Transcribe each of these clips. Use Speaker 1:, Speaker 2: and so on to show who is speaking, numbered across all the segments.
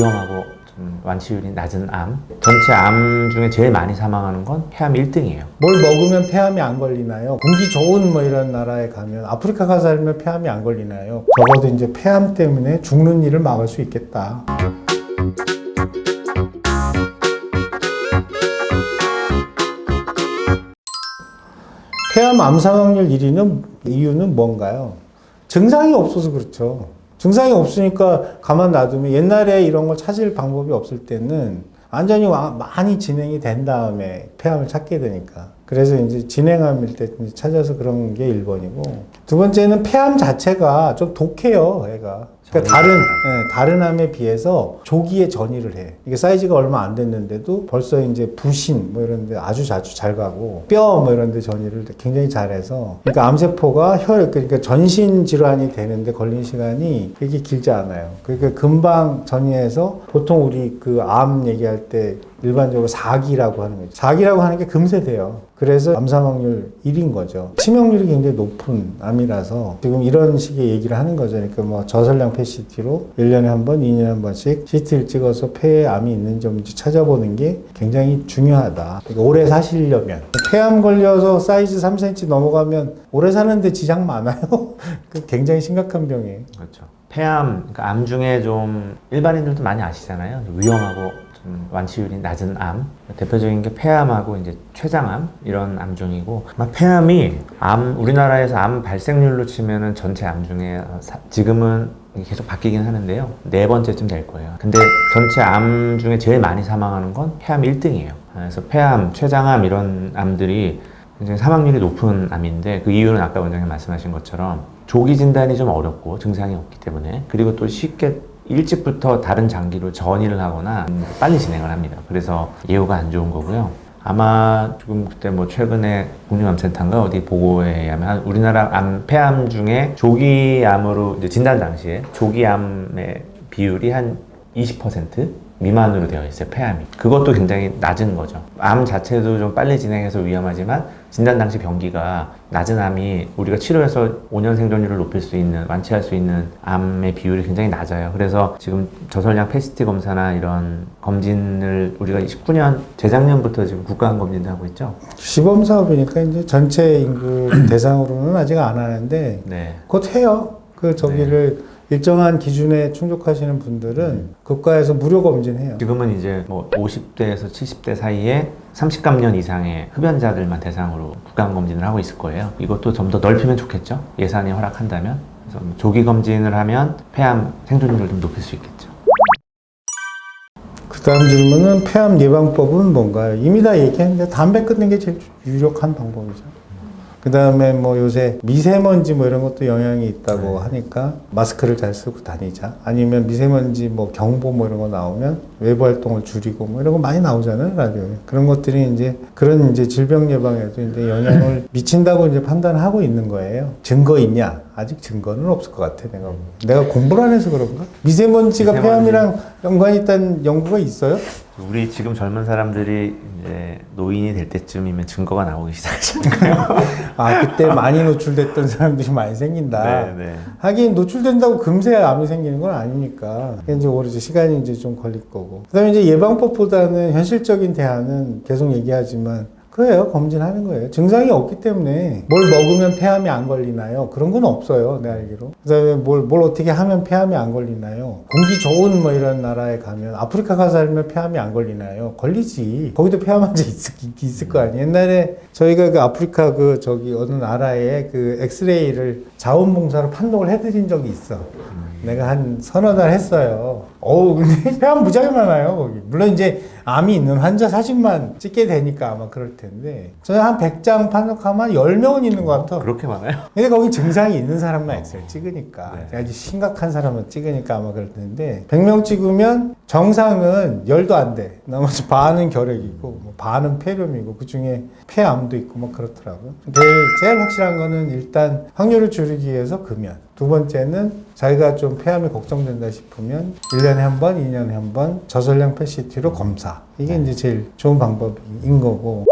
Speaker 1: 위험하고 좀 완치율이 낮은 암. 전체 암 중에 제일 많이 사망하는 건 폐암 1등이에요.
Speaker 2: 뭘 먹으면 폐암이 안 걸리나요? 공기 좋은 뭐 이런 나라에 가면 아프리카 가서 살면 폐암이 안 걸리나요? 적어도 이제 폐암 때문에 죽는 일을 막을 수 있겠다. 폐암 암 사망률 1위는 이유는 뭔가요? 증상이 없어서 그렇죠. 증상이 없으니까 가만 놔두면 옛날에 이런 걸 찾을 방법이 없을 때는 완전히 와- 많이 진행이 된 다음에 폐암을 찾게 되니까. 그래서 이제 진행암일 때 찾아서 그런 게 1번이고. 두 번째는 폐암 자체가 좀 독해요, 애가. 그러니까 다른, 예, 다른 암에 비해서 조기에 전이를 해. 이게 사이즈가 얼마 안 됐는데도 벌써 이제 부신 뭐 이런 데 아주 자주 잘 가고 뼈 뭐 이런 데 전이를 굉장히 잘해서 그러니까 암세포가 혈, 그러니까 전신 질환이 되는데 걸린 시간이 그렇게 길지 않아요. 그러니까 금방 전이해서 보통 우리 그 암 얘기할 때 일반적으로 4기라고 하는 거죠. 4기라고 하는 게 금세 돼요. 그래서 암 사망률 1인 거죠. 치명률이 굉장히 높은 암이라서 지금 이런 식의 얘기를 하는 거죠. 그러니까 뭐 저설량 PCT로 1년에 한 번, 2년에 한 번씩 CT를 찍어서 폐에 암이 있는지 없는지 찾아보는 게 굉장히 중요하다. 그러니까 오래 사시려면 폐암 걸려서 사이즈 3cm 넘어가면 오래 사는데 지장 많아요. 그 굉장히 심각한 병이에요.
Speaker 1: 그렇죠. 폐암, 그러니까 암 중에 좀 일반인들도 많이 아시잖아요. 좀 위험하고 좀 완치율이 낮은 암. 대표적인 게 폐암하고 이제 췌장암 이런 암종이고 아마 폐암이 암 우리나라에서 암 발생률로 치면은 전체 암 중에 어, 사- 지금은 계속 바뀌긴 하는데요. 네 번째쯤 될 거예요. 근데 전체 암 중에 제일 많이 사망하는 건 폐암 1등이에요. 그래서 폐암, 췌장암 이런 암들이 굉장히 사망률이 높은 암인데 그 이유는 아까 원장님 말씀하신 것처럼 조기 진단이 좀 어렵고 증상이 없기 때문에 그리고 또 쉽게 일찍부터 다른 장기로 전이를 하거나 음, 빨리 진행을 합니다. 그래서 예후가 안 좋은 거고요. 아마 지금 그때 뭐 최근에 국립암센터인가 어디 보고에 의하면 우리나라 암, 폐암 중에 조기암으로 진단 당시에 조기암의 비율이 한 20% 미만으로 되어 있어요, 폐암이. 그것도 굉장히 낮은 거죠. 암 자체도 좀 빨리 진행해서 위험하지만 진단 당시 병기가 낮은 암이 우리가 치료해서 5년 생존율을 높일 수 있는, 완치할 수 있는 암의 비율이 굉장히 낮아요. 그래서 지금 저설량 패시티 검사나 이런 검진을 우리가 19년, 재작년부터 지금 국가암 검진도 하고 있죠.
Speaker 2: 시범 사업이니까 이제 전체 인구 대상으로는 아직 안 하는데
Speaker 1: 네.
Speaker 2: 곧 해요. 그 저기를 일정한 기준에 충족하시는 분들은 국가에서 무료 검진해요.
Speaker 1: 지금은 이제 뭐 50대에서 70대 사이에 30감년 이상의 흡연자들만 대상으로 국간 검진을 하고 있을 거예요. 이것도 좀 더 넓히면 좋겠죠. 예산이 허락한다면. 그래서 뭐 조기 검진을 하면 폐암 생존율을 좀 높일 수 있겠죠.
Speaker 2: 그 다음 질문은 폐암 예방법은 뭔가요? 이미 다 얘기했는데 담배 끊는 게 제일 유력한 방법이죠. 그 다음에 뭐 요새 미세먼지 뭐 이런 것도 영향이 있다고 하니까 마스크를 잘 쓰고 다니자. 아니면 미세먼지 뭐 경보 뭐 이런 거 나오면 외부 활동을 줄이고 뭐 이런 거 많이 나오잖아요, 라디오에. 그런 것들이 이제 그런 이제 질병 예방에도 이제 영향을 미친다고 이제 판단하고 있는 거예요. 증거 있냐? 아직 증거는 없을 것 같아, 내가. 보기엔. 내가 공부를 안 해서 그런가? 미세먼지가
Speaker 1: 미세먼지.
Speaker 2: 폐암이랑 연관이 있다는 연구가 있어요?
Speaker 1: 우리 지금 젊은 사람들이 이제 노인이 될 때쯤이면 증거가 나오기 시작하잖아요.
Speaker 2: 아 그때 많이 노출됐던 사람들이 많이 생긴다.
Speaker 1: 네, 네.
Speaker 2: 하긴 노출된다고 금세 암이 생기는 건 아니니까 그게 이제 오히려 시간이 이제 좀 걸릴 거고. 그다음에 이제 예방법보다는 현실적인 대안은 계속 얘기하지만 그래요 검진하는 거예요. 증상이 없기 때문에 뭘 먹으면 폐암이 안 걸리나요? 그런 건 없어요 내 알기로. 그다음에 뭘 뭘 어떻게 하면 폐암이 안 걸리나요? 공기 좋은 뭐 이런 나라에 가면 아프리카 가서 살면 폐암이 안 걸리나요? 걸리지. 거기도 폐암 환자 있을, 있을 거 아니에요. 옛날에 저희가 그 아프리카 그 저기 어느 나라에 그 엑스레이를 자원봉사로 판독을 해드린 적이 있어. 내가 한 서너 달 했어요. 어우, 근데 폐암 무지하게 많아요, 거기. 물론 이제 암이 있는 환자 사진만 찍게 되니까 아마 그럴 텐데. 저는 한 100장 판독하면 10명은 있는 것 같아.
Speaker 1: 그렇게 많아요?
Speaker 2: 근데 거기 증상이 있는 사람만 엑스레이 찍으니까.
Speaker 1: 네.
Speaker 2: 아주 심각한 사람은 찍으니까 아마 그럴 텐데. 100명 찍으면 정상은 열도 안 돼. 나머지 반은 결핵이고, 뭐 반은 폐렴이고, 그 중에 폐암도 있고, 막 그렇더라고요. 제일, 제일 확실한 거는 일단 확률을 줄이기 위해서 금연. 두 번째는 자기가 좀 폐암이 걱정된다 싶으면 1년에 한 번, 2년에 한 번 저설량 PCT로 검사. 이게 이제 제일 좋은 방법인 거고.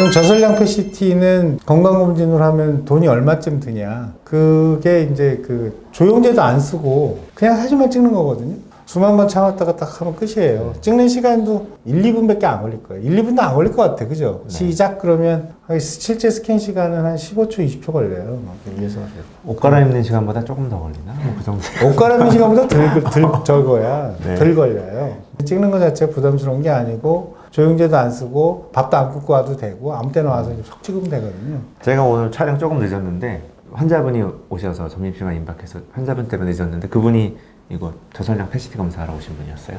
Speaker 2: 그럼 저설량 PCT는 건강검진을 하면 돈이 얼마쯤 드냐? 그게 이제 그 조영제도 안 쓰고 그냥 사진만 찍는 거거든요. 수만 번 참았다가 딱 하면 끝이에요. 찍는 시간도 1, 2분밖에 안 걸릴 거예요. 1, 2분도 안 걸릴 것 같아. 그죠?
Speaker 1: 네.
Speaker 2: 시작 그러면 실제 스캔 시간은 한 15초, 20초 걸려요. 막 위에서.
Speaker 1: 옷 갈아입는 시간보다 조금 더 걸리나? 뭐 그 정도.
Speaker 2: 옷 갈아입는 시간보다 덜, 덜 적어야
Speaker 1: 네.
Speaker 2: 덜 걸려요. 찍는 것 자체가 부담스러운 게 아니고 조영제도 안 쓰고 밥도 안 굽고 와도 되고 아무 때나 와서 속 찍으면 되거든요.
Speaker 1: 제가 오늘 촬영 조금 늦었는데 환자분이 오셔서 점심시간 임박해서 환자분 때문에 늦었는데 그분이 이거 저설량 패시티 검사하러 오신 분이었어요.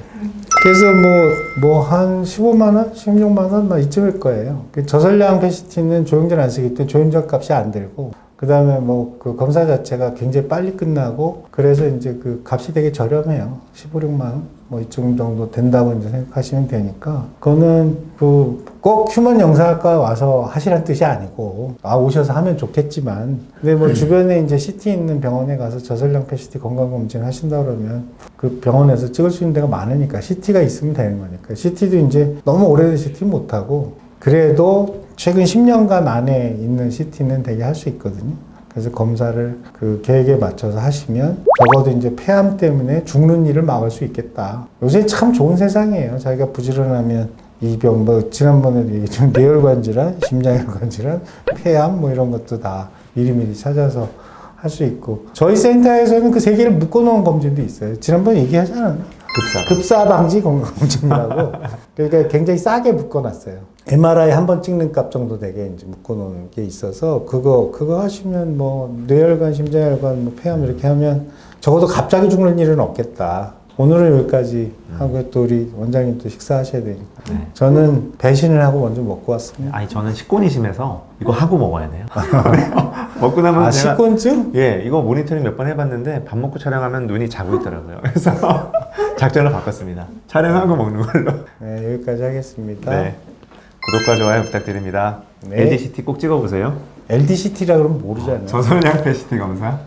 Speaker 2: 그래서 뭐, 뭐 한 15만 원, 16만 원, 막 이쯤일 거예요. 그 저설량 패시티는 조영제를 안 쓰기 때문에 조영제 값이 안 들고, 그 다음에 뭐 그 검사 자체가 굉장히 빨리 끝나고, 그래서 이제 그 값이 되게 저렴해요. 15, 6만 원. 뭐 이쯤 정도 된다고 이제 생각하시면 되니까, 그거는 그 꼭 휴먼 영상학과 와서 하시란 뜻이 아니고, 아, 오셔서 하면 좋겠지만, 근데 뭐 주변에 이제 CT 있는 병원에 가서 저설량 패시티 건강검진 하신다 그러면, 그 병원에서 찍을 수 있는 데가 많으니까 CT가 있으면 되는 거니까 CT도 이제 너무 오래된 CT 못 하고 그래도 최근 10년간 안에 있는 CT는 되게 할 수 있거든요. 그래서 검사를 그 계획에 맞춰서 하시면 적어도 이제 폐암 때문에 죽는 일을 막을 수 있겠다. 요새 참 좋은 세상이에요. 자기가 부지런하면 이 병, 뭐, 지난번에도 얘기했지만 뇌혈관 질환, 심장혈관 질환, 폐암 뭐 이런 것도 다 미리미리 찾아서 할 수 있고 저희 센터에서는 그 세 개를 묶어놓은 검진도 있어요. 지난번에 얘기하잖아요.
Speaker 1: 급사.
Speaker 2: 급사 방지 건강검진이라고 그러니까 굉장히 싸게 묶어놨어요. MRI 한 번 찍는 값 정도 되게 이제 묶어놓은 게 있어서 그거 그거 하시면 뭐 뇌혈관, 심장혈관, 뭐 폐암 이렇게 하면 적어도 갑자기 죽는 일은 없겠다. 오늘은 여기까지 하고 또 우리 원장님 또 식사하셔야 되니까
Speaker 1: 네.
Speaker 2: 저는 배신을 하고 먼저 먹고 왔습니다.
Speaker 1: 아니 저는 식곤이 심해서 이거 하고 먹어야 돼요. 먹고 나면
Speaker 2: 아
Speaker 1: 제가
Speaker 2: 식곤증?
Speaker 1: 예 이거 모니터링 몇 번 해봤는데 밥 먹고 촬영하면 눈이 자고 있더라고요. 그래서 작전을 바꿨습니다. 촬영하고 먹는 걸로.
Speaker 2: 네 여기까지 하겠습니다.
Speaker 1: 네. 구독과 좋아요 부탁드립니다.
Speaker 2: 네.
Speaker 1: LDCT 꼭 찍어보세요.
Speaker 2: LDCT라 그러면 모르잖아요.
Speaker 1: 저설량 패시티 검사.